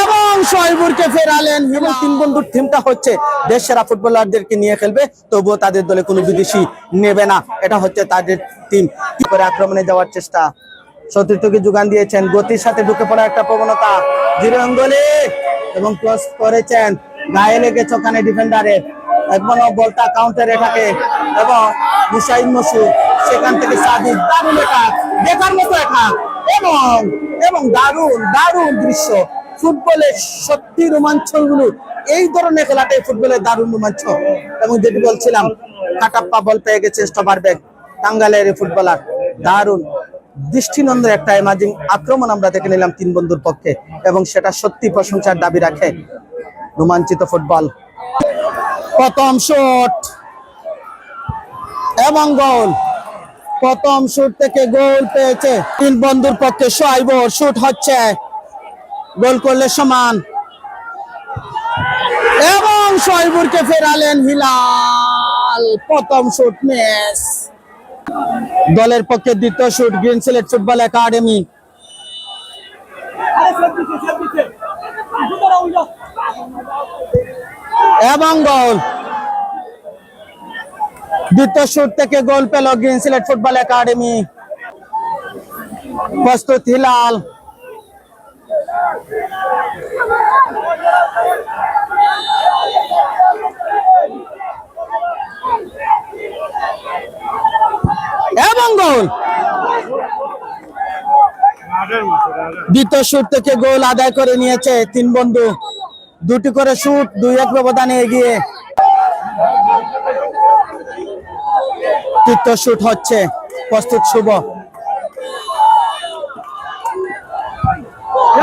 এবং শহীবুরকে ফেরালেন এবং তিন বন্ধুর থিমটা হচ্ছে দেশ সেরা ফুটবলারদেরকে নিয়ে খেলবে। তবুও তাদের দলে কোনো বিদেশি নেবে না। এটা হচ্ছে তাদের টিম কি করে আক্রমণে যাওয়ার চেষ্টা? সতীর্থকে যোগান দিয়েছেন। গতির সাথে ঢুকে পড়া একটা প্রবণতা। জিরো এবং ক্রস করেছেন। গায়ে লেগেছে ওখানে ডিফেন্ডারের একবারও বলটা কাউন্টারে থাকে এবং মুসাইদ মসুদ। সেখান থেকে সাদিক, দারুণ একা দেখার মতো একা এবং এবং দারুণ দারুণ দৃশ্য। ফুটবলের সত্যি রোমাঞ্চগুলো এই ধরনের খেলাটাই ফুটবলের দারুণ রোমাঞ্চ। এবং যেটি বলছিলাম, কাটাপ্পা বল পেয়ে গেছে স্টপার ব্যাগ টাঙ্গালের ফুটবলার। দারুণ দৃষ্টিনন্দের একটা এমাজিং আক্রমণ আমরা দেখে নিলাম তিন বন্ধুর পক্ষে। এবং সেটা সত্যি প্রশংসার দাবি রাখে রোমাঞ্চিত ফুটবল। প্রথম শট এবং গোল প্রথম শুট থেকে গোল পেয়েছে। তিন বন্ধুর পক্ষে সোয়াইব শুট হচ্ছে। গোল করলে সমান। এবং সোয়াইবুরকে ফেরালেন হিলাল। প্রথম শুট মিস দলের পক্ষে দ্বিতীয় shoot green Sylhet football academy এবং গোল দ্বিতীয় থেকে গোল পেল গ্রিন সিলেট ফুটবল একাডেমি। প্রস্তুত হিলাল। এবং গোল। দ্বিতীয় শুট থেকে গোল আদায় করে নিয়েছে তিন বন্ধু। দুটি করে শুট, দুই এক ব্যবধানে এগিয়ে। তৃতীয় শুট হচ্ছে। প্রস্তুত শুভ।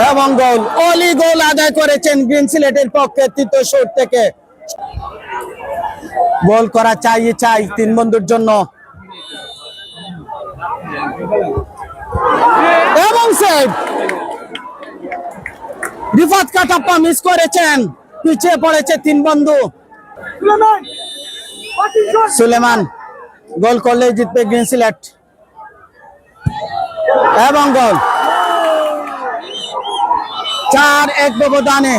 এবং গোল। অলি গোল আদায় করেছেন গ্রিন সিলেটের পক্ষে তৃতীয় শুট থেকে। গোল করা চাই চাই তিন বন্ধুর জন্য। এবং সেভ কাটাপ্পা মিস করেছেন। পিছিয়ে পড়েছে তিন বন্ধু। সুলেমান। গোল করলে জিতবে গ্রিন সিলেট এবং গোল চার এক ব্যবধানে